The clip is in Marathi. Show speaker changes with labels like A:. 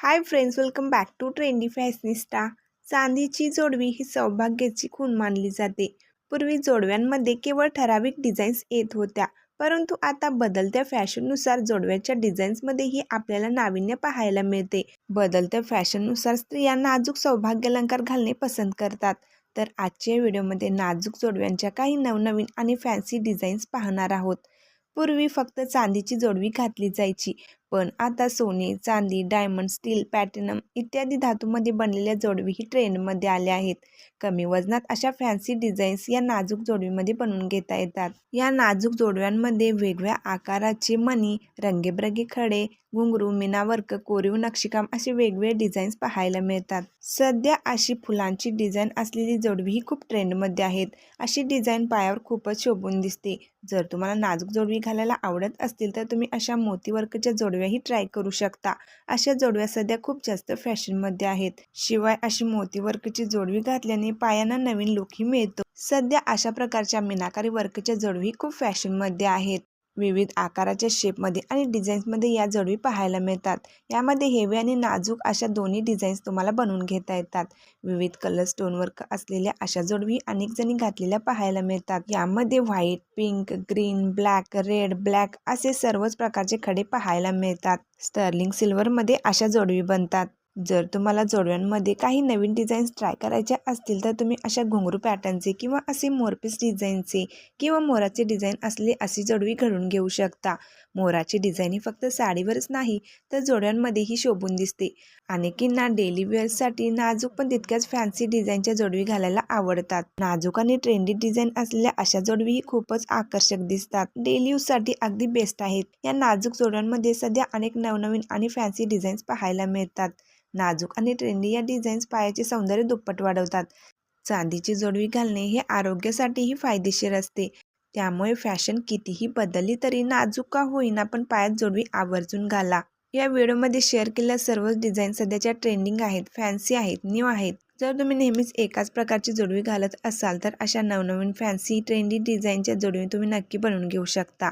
A: Hi friends welcome back to trendy fashionista चांदीची जोडवी ही सौभाग्याची खूण मानली जाते. पूर्वी जोडव्यांमध्ये केवळ ठराविक डिझाईन्स येत होत्या परंतु आता बदलत्या फॅशननुसार जोडव्याच्या डिझाईन्समध्येही आपल्याला नाविन्य पाहायला मिळते. बदलत्या फॅशननुसार स्त्रिया नाजूक सौभाग्य अलंकार घालणे पसंत करतात. तर आजच्या व्हिडिओमध्ये नाजूक जोडव्यांच्या काही नवनवीन आणि फॅन्सी डिझाईन्स पाहणार आहोत. पूर्वी फक्त चांदीची जोडवी घातली जायची पण आता सोने चांदी डायमंड स्टील पॅटिनम इत्यादी धातूमध्ये बनलेल्या जोडवीही ट्रेंडमध्ये आल्या आहेत. कमी वजनात अशा फॅन्सी डिझाईन्स या नाजूक जोडवीमध्ये बनवून घेता येतात. या नाजूक जोडव्यांमध्ये वेगवेगळ्या आकाराचे मणी रंगेबरंगी खडे घुंगरू मीनावर्क कोरीव नक्षीकाम असे वेगवेगळे डिझाईन्स पाहायला मिळतात. सध्या अशी फुलांची डिझाईन असलेली जोडवी ही खूप ट्रेंडमध्ये आहेत. अशी डिझाईन पायावर खूपच शोभून दिसते. जर तुम्हाला नाजूक जोडवी घालायला आवडत असतील तर तुम्ही अशा मोतीवर्कच्या जोडव्याही ट्राय करू शकता. अशा जोडव्या सध्या खूप जास्त फॅशनमध्ये आहेत. शिवाय अशी मोती वर्कची जोडवी घातल्याने पायांना नवीन लुकही मिळतो. सध्या अशा प्रकारच्या मीनाकारी वर्कच्या जोडवी खूप फॅशनमध्ये आहेत. विविध आकाराच्या शेपमध्ये आणि डिझाईन्समध्ये या जोडवी पाहायला मिळतात. यामध्ये हेवी आणि नाजूक अशा दोन्ही डिझाईन्स तुम्हाला बनवून घेता येतात. विविध कलर स्टोनवर्क असलेल्या अशा जोडवी अनेक जणी घातलेल्या पाहायला मिळतात. यामध्ये white pink green black red black असे सर्वच प्रकारचे खडे पाहायला मिळतात. स्टर्लिंग सिल्वरमध्ये अशा जोडवी बनतात. जर तुम्हाला जोडव्यांमध्ये काही नवीन डिझाईन्स ट्राय करायचे असतील तर तुम्ही अशा घुंगरू पॅटर्नचे किंवा असे मोरपीस डिझाईनचे किंवा मोराचे डिझाईन असले अशी जोडवी घडून घेऊ शकता. मोराची डिझाईन ही फक्त साडीवरच नाही तर जोड्यांमध्येही शोभून दिसते. अनेकींना डेली वेअर्ससाठी नाजूक पण तितक्याच फॅन्सी डिझाईनच्या जोडवी घालायला आवडतात. नाजूक आणि ट्रेंडी डिझाईन असलेल्या अशा जोडवीही खूपच आकर्षक दिसतात. डेली यूजसाठी अगदी बेस्ट आहेत. या नाजूक जोड्यांमध्ये सध्या अनेक नवनवीन आणि फॅन्सी डिझाईन्स पाहायला मिळतात. नाजूक आणि ट्रेंडी या डिझाईन्स पायाचे सौंदर्य दुप्पट वाढवतात. चांदीची जोडवी घालणे हे आरोग्यासाठीही फायदेशीर असते. त्यामुळे फॅशन कितीही बदलली तरी नाजूक का होईना पण पायात जोडवी आवर्जून घाला. या व्हिडिओमध्ये शेअर केलेल्या सर्वच डिझाईन सध्याच्या ट्रेंडिंग आहेत फॅन्सी आहेत न्यू आहेत. जर तुम्ही नेहमीच एकाच प्रकारची जोडवी घालत असाल तर अशा नवनवीन फॅन्सी ट्रेंडी डिझाईनच्या जोडवी तुम्ही नक्की बनवून घेऊ शकता.